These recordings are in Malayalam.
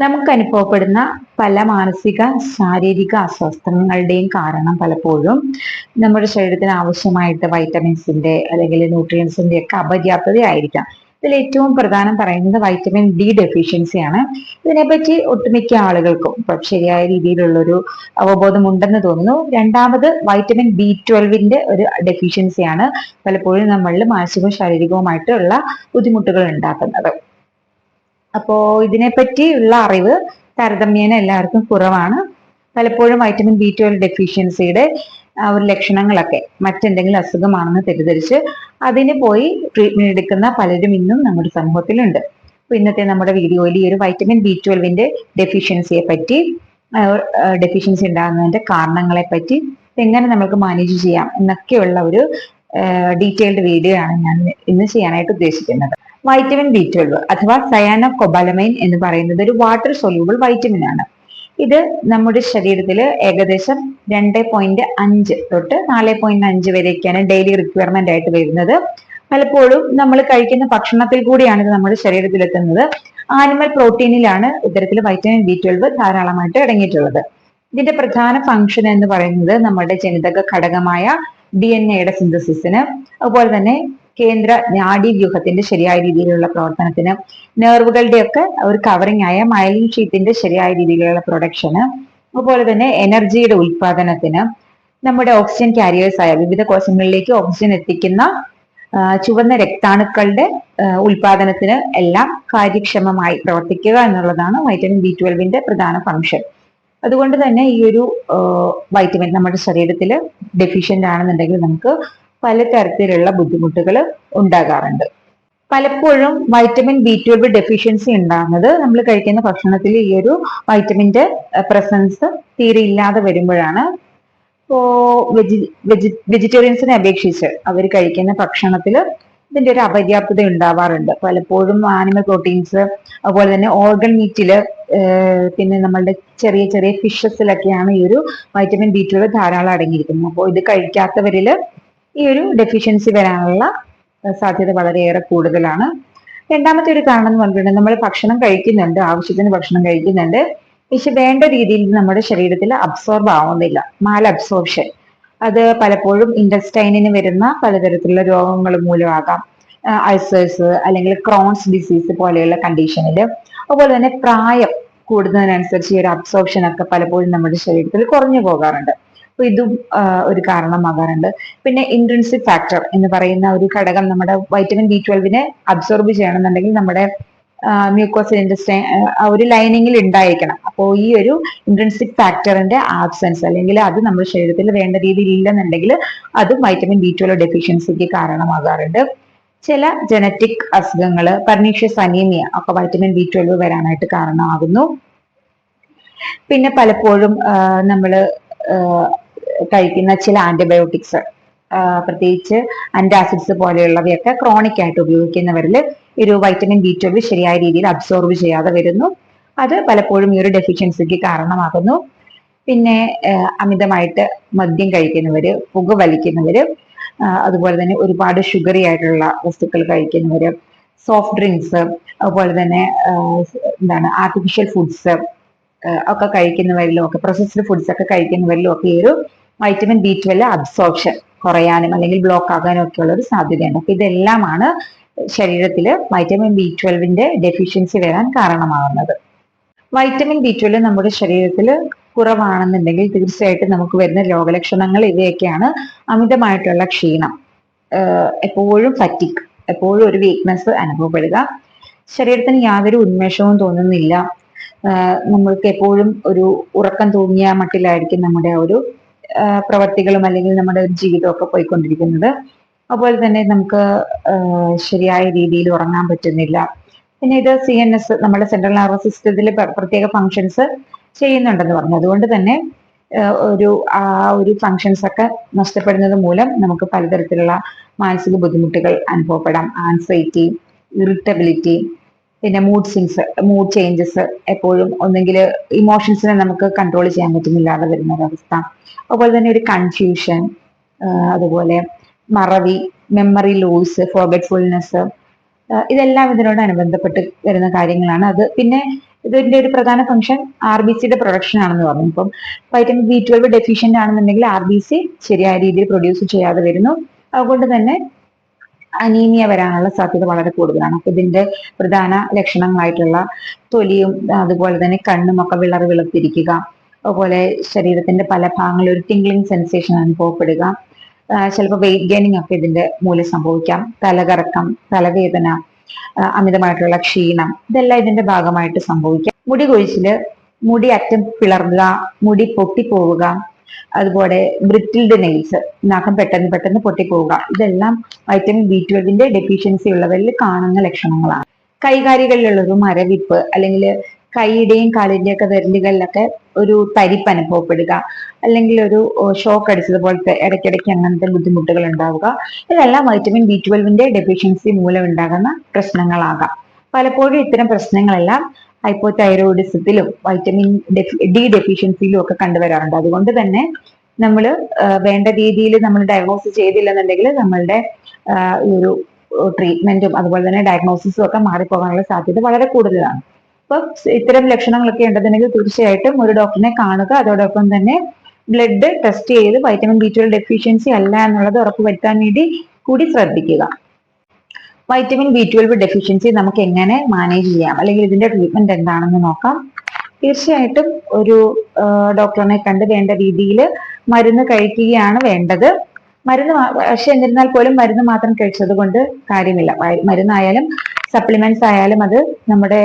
നമുക്ക് അനുഭവപ്പെടുന്ന പല മാനസിക ശാരീരിക അസ്വസ്ഥങ്ങളുടെയും കാരണം പലപ്പോഴും നമ്മുടെ ശരീരത്തിന് ആവശ്യമായിട്ട് വൈറ്റമിൻസിന്റെ അല്ലെങ്കിൽ ന്യൂട്രിയൻസിന്റെ ഒക്കെ അപര്യാപ്തതയായിരിക്കാം. ഇതിൽ ഏറ്റവും പ്രധാനം പറയുന്നത് വൈറ്റമിൻ ഡി ഡെഫിഷ്യൻസിയാണ് ഇതിനെപ്പറ്റി ഒട്ടുമിക്ക ആളുകൾക്കും ഇപ്പം ശരിയായ രീതിയിലുള്ളൊരു അവബോധം ഉണ്ടെന്ന് തോന്നുന്നു. രണ്ടാമത് വൈറ്റമിൻ ബി ട്വൽവിന്റെ ഒരു ഡെഫിഷ്യൻസിയാണ് പലപ്പോഴും നമ്മളിൽ മാനസികവും ശാരീരികവുമായിട്ടുള്ള ബുദ്ധിമുട്ടുകൾ ഉണ്ടാക്കുന്നത്. അപ്പോ ഇതിനെപ്പറ്റിയുള്ള അറിവ് താരതമ്യേന എല്ലാവർക്കും കുറവാണ്. പലപ്പോഴും വൈറ്റമിൻ ബി ട്വൽവ് ഡെഫിഷ്യൻസിയുടെ ആ ഒരു ലക്ഷണങ്ങളൊക്കെ മറ്റെന്തെങ്കിലും അസുഖമാണെന്ന് തെറ്റിദ്ധരിച്ച് അതിന് പോയി ട്രീറ്റ്മെന്റ് എടുക്കുന്ന പലരും ഇന്നും നമ്മുടെ സമൂഹത്തിലുണ്ട്. അപ്പൊ ഇന്നത്തെ നമ്മുടെ വീഡിയോയിൽ ഈ ഒരു വൈറ്റമിൻ ബി ട്വൽവിന്റെ ഡെഫിഷ്യൻസിയെ പറ്റി ഡെഫിഷ്യൻസി ഉണ്ടാകുന്നതിന്റെ കാരണങ്ങളെ പറ്റി എങ്ങനെ നമുക്ക് മാനേജ് ചെയ്യാം എന്നൊക്കെയുള്ള ഒരു ഡീറ്റെയിൽഡ് വീഡിയോ ആണ് ഞാൻ ഇന്ന് ചെയ്യാനായിട്ട് ഉദ്ദേശിക്കുന്നത്. വൈറ്റമിൻ ബി ട്വൽവ് അഥവാ സയാനോ കൊബാലമൈൻ എന്ന് പറയുന്നത് ഒരു വാട്ടർ സൊല്യൂബിൾ വൈറ്റമിൻ ആണ്. ഇത് നമ്മുടെ ശരീരത്തിൽ ഏകദേശം രണ്ട് പോയിന്റ് അഞ്ച് തൊട്ട് നാല് പോയിന്റ് അഞ്ച് വരെയൊക്കെയാണ് ഡെയിലി റിക്വയർമെന്റ് ആയിട്ട് വരുന്നത്. പലപ്പോഴും നമ്മൾ കഴിക്കുന്ന ഭക്ഷണത്തിൽ കൂടിയാണ് ഇത് നമ്മുടെ ശരീരത്തിൽ എത്തുന്നത്. ആനിമൽ പ്രോട്ടീനിലാണ് ഇത്തരത്തിൽ വൈറ്റമിൻ ബി ട്വൽവ് ധാരാളമായിട്ട് അടങ്ങിയിട്ടുള്ളത്. ഇതിന്റെ പ്രധാന ഫംഗ്ഷൻ എന്ന് പറയുന്നത് നമ്മുടെ ജനിതക ഘടകമായ ഡി എൻ എയുടെ സിന്തസിസിന് അതുപോലെ തന്നെ കേന്ദ്ര നാഡീവ്യൂഹത്തിന്റെ ശരിയായ രീതിയിലുള്ള പ്രവർത്തനത്തിന് നെർവുകളുടെ ഒക്കെ ഒരു കവറിംഗ് ആയ മൈലിൻ ഷീറ്റിന്റെ ശരിയായ രീതിയിലുള്ള പ്രൊഡക്ഷന് അതുപോലെ തന്നെ എനർജിയുടെ ഉൽപാദനത്തിന് നമ്മുടെ ഓക്സിജൻ കാരിയേഴ്സ് ആയ വിവിധ കോശങ്ങളിലേക്ക് ഓക്സിജൻ എത്തിക്കുന്ന ചുവന്ന രക്താണുക്കളുടെ ഉൽപാദനത്തിന് എല്ലാം കാര്യക്ഷമമായി പ്രവർത്തിക്കുക എന്നുള്ളതാണ് വൈറ്റമിൻ ബി ട്വൽവിന്റെ പ്രധാന ഫംഗ്ഷൻ അതുകൊണ്ട് തന്നെ ഈ ഒരു വൈറ്റമിൻ നമ്മുടെ ശരീരത്തിൽ ഡെഫിഷ്യന്റ് ആണെന്നുണ്ടെങ്കിൽ നമുക്ക് പലതരത്തിലുള്ള ബുദ്ധിമുട്ടുകൾ ഉണ്ടാകാറുണ്ട്. പലപ്പോഴും വൈറ്റമിൻ ബി ട്വൽവ് ഡെഫിഷ്യൻസി ഉണ്ടാകുന്നത് നമ്മൾ കഴിക്കുന്ന ഭക്ഷണത്തിൽ ഈ ഒരു വൈറ്റമിന്റെ പ്രസൻസ് തീരെ ഇല്ലാതെ വരുമ്പോഴാണ്. ഇപ്പോ വെജി വെജി വെജിറ്റേറിയൻസിനെ അപേക്ഷിച്ച് അവർ കഴിക്കുന്ന ഭക്ഷണത്തിൽ ഇതിന്റെ ഒരു അപര്യാപ്തത ഉണ്ടാവാറുണ്ട്. പലപ്പോഴും ആനിമൽ പ്രോട്ടീൻസ് അതുപോലെ തന്നെ ഓർഗൻ മീറ്റിൽ പിന്നെ നമ്മളുടെ ചെറിയ ചെറിയ ഫിഷസിലൊക്കെയാണ് ഈ ഒരു വൈറ്റമിൻ ബി ട്വൽവ് ധാരാളം അടങ്ങിയിരിക്കുന്നത്. അപ്പോൾ ഇത് കഴിക്കാത്തവരിൽ ഈ ഒരു ഡെഫിഷ്യൻസി വരാനുള്ള സാധ്യത വളരെയേറെ കൂടുതലാണ്. രണ്ടാമത്തെ ഒരു കാരണം എന്ന് പറഞ്ഞിട്ടുണ്ടെങ്കിൽ നമ്മൾ ഭക്ഷണം കഴിക്കുന്നുണ്ട് ആവശ്യത്തിന് ഭക്ഷണം കഴിക്കുന്നുണ്ട്. പക്ഷെ വേണ്ട രീതിയിൽ നമ്മുടെ ശരീരത്തിൽ അബ്സോർബ് ആവുന്നില്ല മാൽ അബ്സോർപ്ഷൻ അത് പലപ്പോഴും ഇൻഡസ്റ്റൈനിന് വരുന്ന പലതരത്തിലുള്ള രോഗങ്ങൾ മൂലമാകാം. അൾസേഴ്സ് അല്ലെങ്കിൽ ക്രോൺസ് ഡിസീസ് പോലെയുള്ള കണ്ടീഷനിൽ അതുപോലെ തന്നെ പ്രായം കൂടുന്നതിനനുസരിച്ച് ഈ ഒരു അബ്സോർപ്ഷൻ ഒക്കെ പലപ്പോഴും നമ്മുടെ ശരീരത്തിൽ കുറഞ്ഞു പോകാറുണ്ട്. അപ്പൊ ഇതും ഒരു കാരണമാകാറുണ്ട്. പിന്നെ ഇൻട്രൻസിക് ഫാക്ടർ എന്ന് പറയുന്ന ഒരു ഘടകം നമ്മുടെ വൈറ്റമിൻ ബി ട്വൽവിനെ അബ്സോർബ് ചെയ്യണമെന്നുണ്ടെങ്കിൽ നമ്മുടെ മ്യൂക്കോസ് ഇൻഡസ്ട്രി ഒരു ലൈനിങ്ങിൽ ഉണ്ടായിരിക്കണം. അപ്പോൾ ഈ ഒരു ഇൻട്രൻസിക് ഫാക്ടറിന്റെ ആബ്സെൻസ് അല്ലെങ്കിൽ അത് നമ്മുടെ ശരീരത്തിൽ വേണ്ട രീതിയിൽ ഇല്ലെന്നുണ്ടെങ്കിൽ അത് വൈറ്റമിൻ ബി ട്വൽവ് ഡെഫിഷ്യൻസിക്ക് കാരണമാകാറുണ്ട്. ചില ജനറ്റിക് അസുഖങ്ങൾ പർണീഷ്യസ് അനീമിയ ഒക്കെ വൈറ്റമിൻ ബി ട്വൽവ് വരാനായിട്ട് കാരണമാകുന്നു. പിന്നെ പലപ്പോഴും നമ്മൾ കഴിക്കുന്ന ചില ആന്റിബയോട്ടിക്സ് പ്രത്യേകിച്ച് ആന്റാസിഡ്സ് പോലെയുള്ളവയൊക്കെ ക്രോണിക് ആയിട്ട് ഉപയോഗിക്കുന്നവരിൽ ഒരു വൈറ്റമിൻ ബി ട്വൽവ് ശരിയായ രീതിയിൽ അബ്സോർബ് ചെയ്യാതെ വരുന്നു. അത് പലപ്പോഴും ഈ ഒരു ഡെഫിഷ്യൻസിക്ക് കാരണമാകുന്നു. പിന്നെ അമിതമായിട്ട് മദ്യം കഴിക്കുന്നവര് പുക വലിക്കുന്നവര് അതുപോലെ തന്നെ ഒരുപാട് ഷുഗറി ആയിട്ടുള്ള വസ്തുക്കൾ കഴിക്കുന്നവര് സോഫ്റ്റ് ഡ്രിങ്ക്സ് അതുപോലെ തന്നെ എന്താണ് ആർട്ടിഫിഷ്യൽ ഫുഡ്സ് ഒക്കെ കഴിക്കുന്നവരിലും ഒക്കെ പ്രോസസ്ഡ് ഫുഡ്സ് ഒക്കെ കഴിക്കുന്നവരിലും ഒക്കെ ഈ ഒരു വൈറ്റമിൻ ബി ട്വൽവ് അബ്സോർപ്ഷൻ കുറയാനും അല്ലെങ്കിൽ ബ്ലോക്ക് ആകാനും ഒക്കെ ഉള്ള ഒരു സാധ്യതയുണ്ട് അപ്പൊ ഇതെല്ലാമാണ് ശരീരത്തിൽ വൈറ്റമിൻ ബി ട്വൽവിന്റെ ഡെഫിഷ്യൻസി വരാൻ കാരണമാകുന്നത് വൈറ്റമിൻ ബി ട്വൽവ് നമ്മുടെ ശരീരത്തിൽ കുറവാണെന്നുണ്ടെങ്കിൽ തീർച്ചയായിട്ടും നമുക്ക് വരുന്ന രോഗലക്ഷണങ്ങൾ ഇവയൊക്കെയാണ് അമിതമായിട്ടുള്ള ക്ഷീണം എപ്പോഴും ഫറ്റിക് എപ്പോഴും ഒരു വീക്ക്നെസ് അനുഭവപ്പെടുക. ശരീരത്തിന് യാതൊരു ഉന്മേഷവും തോന്നുന്നില്ല. നമ്മൾക്ക് എപ്പോഴും ഒരു ഉറക്കം തൂങ്ങിയ മട്ടിലായിരിക്കും നമ്മുടെ ഒരു പ്രവർത്തികളും അല്ലെങ്കിൽ നമ്മുടെ ജീവിതമൊക്കെ പോയിക്കൊണ്ടിരിക്കുന്നത്. അതുപോലെ തന്നെ നമുക്ക് ശരിയായ രീതിയിൽ ഉറങ്ങാൻ പറ്റുന്നില്ല. പിന്നെ ഇത് സി എൻ എസ് നമ്മുടെ സെൻട്രൽ നർവസ് സിസ്റ്റത്തിൽ പ്രത്യേക ഫങ്ഷൻസ് ചെയ്യുന്നുണ്ടെന്ന് പറഞ്ഞു. അതുകൊണ്ട് തന്നെ ഒരു ആ ഒരു ഫങ്ഷൻസ് ഒക്കെ നഷ്ടപ്പെടുന്നത് മൂലം നമുക്ക് പലതരത്തിലുള്ള മാനസിക ബുദ്ധിമുട്ടുകൾ അനുഭവപ്പെടാം. ആൻസൈറ്റി ഇറിറ്റബിലിറ്റി പിന്നെ മൂഡ് സ്വിങ്സ് മൂഡ് ചേഞ്ചസ് എപ്പോഴും ഒന്നെങ്കിൽ ഇമോഷൻസിനെ നമുക്ക് കൺട്രോൾ ചെയ്യാൻ പറ്റുന്നില്ലാതെ വരുന്ന ഒരവസ്ഥ അതുപോലെ തന്നെ ഒരു കൺഫ്യൂഷൻ അതുപോലെ മറവി മെമ്മറി ലോസ് ഫോർഗറ്റ്ഫുൾനെസ് ഇതെല്ലാം ഇതിനോട് അനുബന്ധപ്പെട്ട് വരുന്ന കാര്യങ്ങളാണ്. അത് പിന്നെ ഇതിന്റെ ഒരു പ്രധാന ഫംഗ്ഷൻ ആർ ബി സിയുടെ പ്രൊഡക്ഷൻ ആണെന്ന് പറഞ്ഞു. ഇപ്പം വൈറ്റമിൻ ബി ട്വൽവ് ഡെഫിഷ്യന്റ് ആണെന്നുണ്ടെങ്കിൽ ആർ ബി സി ശരിയായ രീതിയിൽ പ്രൊഡ്യൂസ് ചെയ്യാതെ വരുന്നു. അതുകൊണ്ട് തന്നെ അനീമിയ വരാനുള്ള സാധ്യത വളരെ കൂടുതലാണ്. അപ്പൊ ഇതിന്റെ പ്രധാന ലക്ഷണങ്ങളായിട്ടുള്ള തൊലിയും അതുപോലെ തന്നെ കണ്ണും ഒക്കെ വിളറി വിളർത്തിരിക്കുക. അതുപോലെ ശരീരത്തിന്റെ പല ഭാഗങ്ങളിൽ ഒരു ടിംഗ്ലിംഗ് സെൻസേഷൻ അനുഭവപ്പെടുക ചിലപ്പോൾ വെയിറ്റ് ഗെയിനിങ് ഒക്കെ ഇതിന്റെ മൂലം സംഭവിക്കാം. തലകറക്കം തലവേദന അമിതമായിട്ടുള്ള ക്ഷീണം ഇതെല്ലാം ഇതിന്റെ ഭാഗമായിട്ട് സംഭവിക്കാം. മുടി കൊഴിച്ചിൽ മുടി അറ്റം പിളർന്നുക മുടി പൊട്ടിപ്പോവുക അതുപോലെ ബ്രിറ്റിൽഡ് നെയിൽസ് നഖം പെട്ടെന്ന് പെട്ടെന്ന് പൊട്ടിപ്പോവുക. ഇതെല്ലാം വൈറ്റമിൻ ബി ട്വൽവിന്റെ ഡെഫിഷ്യൻസി ഉള്ളവരിൽ കാണുന്ന ലക്ഷണങ്ങളാണ്. കൈകാരികളിലുള്ളൊരു മരവിപ്പ് അല്ലെങ്കിൽ കൈയുടെയും കാലിന്റെയും ഒക്കെ വിരലുകളിലൊക്കെ ഒരു തരിപ്പ് അനുഭവപ്പെടുക. അല്ലെങ്കിൽ ഒരു ഷോക്ക് അടിച്ചതുപോലത്തെ ഇടയ്ക്കിടയ്ക്ക് അങ്ങനത്തെ ബുദ്ധിമുട്ടുകൾ ഉണ്ടാവുക. ഇതെല്ലാം വൈറ്റമിൻ ബി ട്വൽവിന്റെ ഡെഫിഷ്യൻസി മൂലം ഉണ്ടാകുന്ന പ്രശ്നങ്ങളാകാം. പലപ്പോഴും ഇത്തരം പ്രശ്നങ്ങളെല്ലാം ഹൈപ്പോതൈറോയിഡിസത്തിലും വൈറ്റമിൻ ഡി ഡെഫിഷ്യൻസിയിലും ഒക്കെ കണ്ടുവരാറുണ്ട്. അതുകൊണ്ട് തന്നെ നമ്മൾ വേണ്ട രീതിയിൽ നമ്മൾ ഡയഗ്നോസ് ചെയ്തില്ലെന്നുണ്ടെങ്കിൽ നമ്മളുടെ ഒരു ട്രീറ്റ്മെന്റും അതുപോലെ തന്നെ ഡയഗ്നോസിസും ഒക്കെ മാറിപ്പോകാനുള്ള സാധ്യത വളരെ കൂടുതലാണ്. അപ്പൊ ഇത്തരം ലക്ഷണങ്ങളൊക്കെ ഉണ്ടെന്നുണ്ടെങ്കിൽ തീർച്ചയായിട്ടും ഒരു ഡോക്ടറിനെ കാണുക അതോടൊപ്പം തന്നെ ബ്ലഡ് ടെസ്റ്റ് ചെയ്ത് വൈറ്റമിൻ ബി ട്വൽവ് ഡെഫിഷ്യൻസി അല്ല എന്നുള്ളത് ഉറപ്പുവരുത്താൻ വേണ്ടി കൂടി ശ്രദ്ധിക്കുക. വൈറ്റമിൻ ബി ട്വൽവ് ഡെഫിഷ്യൻസി നമുക്ക് എങ്ങനെ മാനേജ് ചെയ്യാം? അല്ലെങ്കിൽ ഇതിന്റെ ട്രീറ്റ്മെന്റ് എന്താണെന്ന് നോക്കാം. തീർച്ചയായിട്ടും ഒരു ഡോക്ടറിനെ കണ്ട് വേണ്ട രീതിയിൽ മരുന്ന് കഴിക്കുകയാണ് വേണ്ടത്. മരുന്ന് പക്ഷേ എന്നിരുന്നാൽ പോലും മരുന്ന് മാത്രം കഴിച്ചത് കൊണ്ട് കാര്യമില്ല. മരുന്നായാലും സപ്ലിമെന്റ്സ് ആയാലും അത് നമ്മുടെ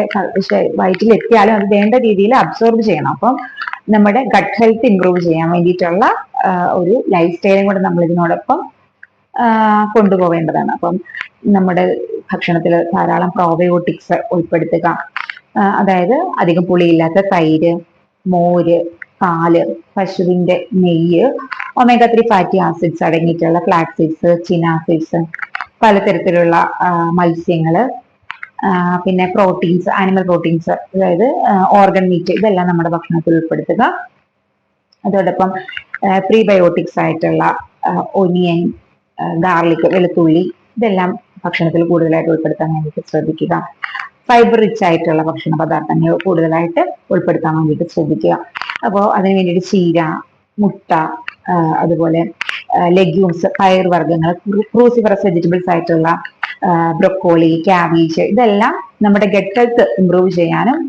വയറ്റിൽ എത്തിയാലും അത് വേണ്ട രീതിയിൽ അബ്സോർബ് ചെയ്യണം. അപ്പം നമ്മുടെ ഗട്ട് ഹെൽത്ത് ഇംപ്രൂവ് ചെയ്യാൻ വേണ്ടിയിട്ടുള്ള ഒരു ലൈഫ് സ്റ്റൈലും കൂടെ നമ്മൾ ഇതിനോടൊപ്പം കൊണ്ടുപോവേണ്ടതാണ്. അപ്പം നമ്മുടെ ഭക്ഷണത്തിൽ ധാരാളം പ്രോബയോട്ടിക്സ് ഉൾപ്പെടുത്തുക. അതായത് അധികം പുളിയില്ലാത്ത തൈര് മോര് പാൽ പശുവിന്റെ നെയ്യ് ഒമേഗ ത്രീ ഫാറ്റി ആസിഡ്സ് അടങ്ങിയിട്ടുള്ള ഫ്ലാക്സിഡ്സ് ചിനാസിഡ്സ് പലതരത്തിലുള്ള മത്സ്യങ്ങൾ പിന്നെ പ്രോട്ടീൻസ് ആനിമൽ പ്രോട്ടീൻസ് അതായത് ഓർഗൻ മീറ്റ് ഇതെല്ലാം നമ്മുടെ ഭക്ഷണത്തിൽ ഉൾപ്പെടുത്തുക. അതോടൊപ്പം പ്രീബയോട്ടിക്സ് ആയിട്ടുള്ള ഒനിയൻ ഗാർലിക് വെളുത്തുള്ളി ഇതെല്ലാം ഭക്ഷണത്തിൽ കൂടുതലായിട്ട് ഉൾപ്പെടുത്താൻ വേണ്ടിയിട്ട് ശ്രദ്ധിക്കുക. ഫൈബർ റിച്ച് ആയിട്ടുള്ള ഭക്ഷണ പദാർത്ഥങ്ങൾ കൂടുതലായിട്ട് ഉൾപ്പെടുത്താൻ വേണ്ടിയിട്ട് ശ്രദ്ധിക്കുക. അപ്പോൾ അതിന് വേണ്ടിയിട്ട് ചീര മുട്ട അതുപോലെ ലെഗ്യൂംസ് പയർ വർഗങ്ങൾ ക്രൂസിഫറസ് വെജിറ്റബിൾസ് ആയിട്ടുള്ള ബ്രൊക്കോളി ക്യാബേജ് ഇതെല്ലാം നമ്മുടെ ഗട്ട് ഹെൽത്ത് ഇമ്പ്രൂവ് ചെയ്യാനും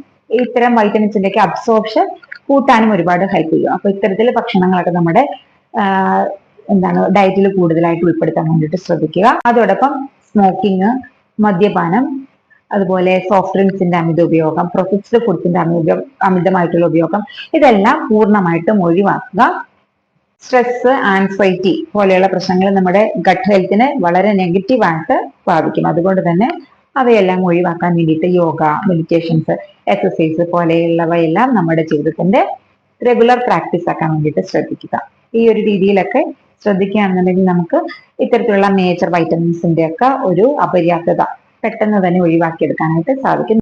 ഇത്തരം വൈറ്റമിൻസിന്റെ ഒക്കെ അബ്സോർപ്ഷൻ കൂട്ടാനും ഒരുപാട് ഹെൽപ്പ് ചെയ്യും. അപ്പൊ ഇത്തരത്തിലെ ഭക്ഷണങ്ങളൊക്കെ നമ്മുടെ എന്താണ് ഡയറ്റിൽ കൂടുതലായിട്ട് ഉൾപ്പെടുത്താൻ വേണ്ടിയിട്ട് ശ്രദ്ധിക്കുക. അതോടൊപ്പം സ്മോക്കിങ് മദ്യപാനം അതുപോലെ സോഫ്റ്റ് ഡ്രിങ്ക്സിന്റെ അമിത ഉപയോഗം പ്രൊസസ്ഡ് ഫുഡ്സിന്റെ അമിത അമിതമായിട്ടുള്ള ഉപയോഗം ഇതെല്ലാം പൂർണമായിട്ടും ഒഴിവാക്കുക. സ്ട്രെസ് ആൻസൈറ്റി പോലെയുള്ള പ്രശ്നങ്ങൾ നമ്മുടെ ഗട്ട് ഹെൽത്തിനെ വളരെ നെഗറ്റീവായിട്ട് ബാധിക്കും. അതുകൊണ്ട് തന്നെ അവയെല്ലാം ഒഴിവാക്കാൻ വേണ്ടിയിട്ട് യോഗ മെഡിറ്റേഷൻസ് എക്സസൈസ് പോലെയുള്ളവയെല്ലാം നമ്മുടെ ജീവിതത്തിന്റെ റെഗുലർ പ്രാക്ടീസ് ആക്കാൻ വേണ്ടിയിട്ട് ശ്രദ്ധിക്കുക. ഈ ഒരു രീതിയിലൊക്കെ ശ്രദ്ധിക്കുകയാണെന്നുണ്ടെങ്കിൽ നമുക്ക് ഇത്തരത്തിലുള്ള മേജർ വൈറ്റമിൻസിന്റെ ഒക്കെ ഒരു അപര്യാപ്തത പെട്ടെന്ന് തന്നെ ഒഴിവാക്കിയെടുക്കാനായിട്ട് സാധിക്കും.